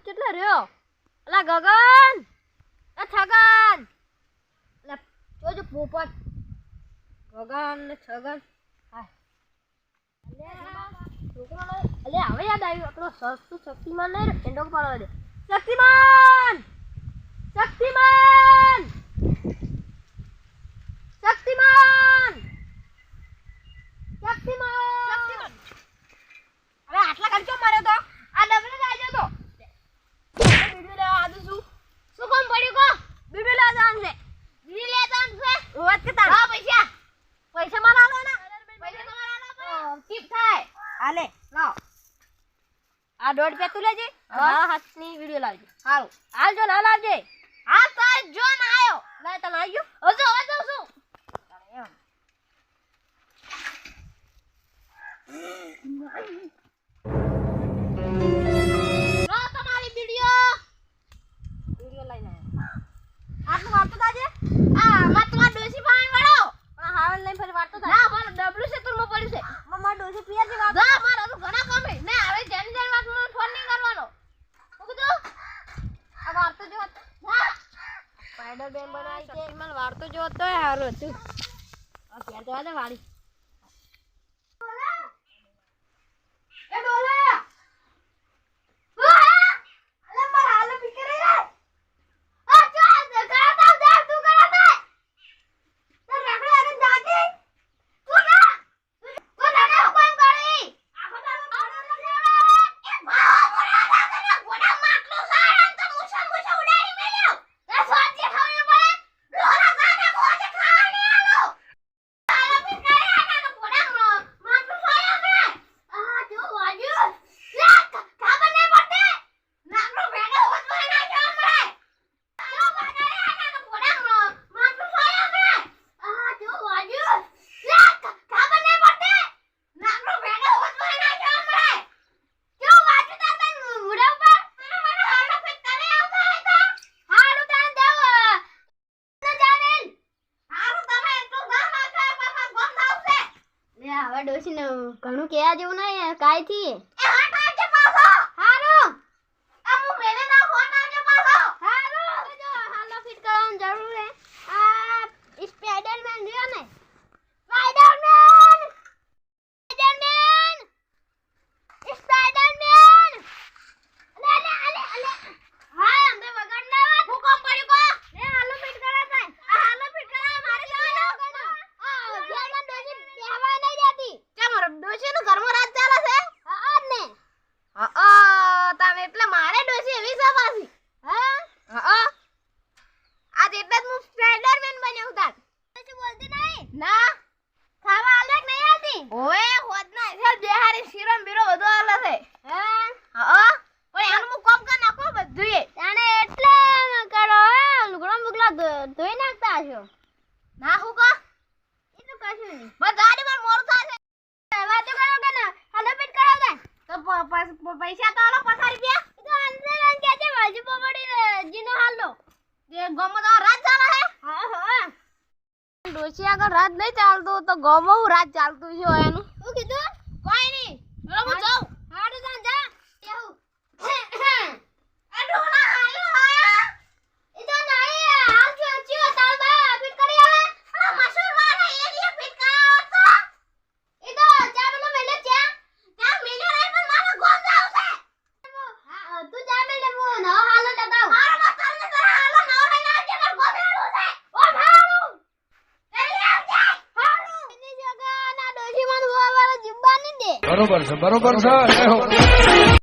એટલે રહ્યો? અલા ગગન! એ છગન! અલા જોજો પોપટ. ગગન ને છગન છોકરાનો અલ્યા હવે યાદ આવ્યું, આપણો સસ્તું શક્તિમાન નહીં એન્ડો પાડવા દે. શક્તિમાન! શક્તિમાન શક્તિમાન હવે આટલા ખર્ચો માર્યો તો આ ડબલે જ આવ્યો તો બીડું લેવા આદુ શું શું કામ પડ્યું કો બીડું લેવા જવાનું છે બીડું લેવા જવાનું છે વાત કે તાર હા પૈસા પૈસા મારા આલો ને પૈસા તમારા આલો ચીપ થાય હાલે લાવ આ દોઢ રૂપિયા તું લેજે. હા. હાથની વિડિયો લાવજે. હારું. હાલ જો ના લાવજે. હા તાર જો ના આયો. ના તને આવ્યો હજુ હવે એમ લો તમારી વિડિયો. વિડિયો લઈને આટલું વાર્તો તાજે આ માં તમાર ડોસી પાણી વાળો. પણ હાવલ લઈને ફરી તાજે ના મારો ડબલું છે તુરમાં પડ્યું છે. માં ડોસી પિયા જે વાત ના મારા તો ઘણા કામ હે ને હવે જેન જેન વાત મને ફોન નહીં કરવાનો હું કીધું આ વાર્તો જો હા સ્પાઈડર બેન બનાવી છે મને વાર્તો જો તો હારું હતું. ક્યાં તો વાળી ડોસીને ઘણું કહેવા જેવું નહીં કાઈ થી હારું હારું જો હાલો ફિટ કરવાની જરૂર હે આ સ્પાઈડરમેન રહ્યો ને સ્પાઈડરમેન સ્પાઈડરમેન સ્પાઈડરમેન અલે અલે અલે અલે હા અમને વગાડ ના વાત હું કામ પડ્યું કો લે હાલો ફિટ કરા તાય આ હાલો ફિટ કરા મારે જવાનું આ ઘરમાં ડોસી બેહવા નહીં દેતી કેમ ડોસી નું ઘરમાં રાત ચાલે છે હા ને હા તમે એટલે મારે ડોસી એવી છે પાછી હા હા આજ એટલે જ હું સ્પાઈડરમેન બન્યો તાર પછી બોલતી નહીં ના ખાવા આલે કે નહીં આતી ઓએ હોત ના છે બેહારી શીરમ બીરો બધો આલે છે હા હા પણ એનું હું કોમ કર નાખો બધું એ તાણે એટલે કરો લુગડા બુગલા ધોઈ નાખતા હશો? ના હું કો? એ તો કશું નહીં. બસ ગાડી માં મોર થાય છે વાતો કરો કે ના? હાલો પીટ કરો દે તો પૈસા તો હાલો પચાસ રૂપિયા. એ તો અંદર આન કે છે વાજી પોપડી જીનો હાલો જે ગમો તો રાત ચાલે હે? હા હા. ડોશી આગળ રાત નહીં ચાલતું તો ગમો રાત ચાલતું છે એનું. શું કીધું? કોઈ નહીં. હું. જાઉં હાડું જા જા એવું આ ડોલા હાલો હા એ તો નહીં હાલ જો ચિયો તાલ બા ફિટ કરી આવે આ મશહૂર વાળા એરિયા ફિટ કરાવો તો એ તો ચા બનો મેલે ચા ચા મેલે રહી પણ મારા ગોમ જાવ છે હા તું ચા મેલે મુ ન હાલો દબાવ મારો મત તમને કરા હાલો ન રહી ના કે માર ગોમ હેડું છે ઓ ભાડું જલ્દી આવજે હાડું એની જગા ના ડોશી મન વાળા જીબ્બા ની દે બરોબર છે બરોબર છે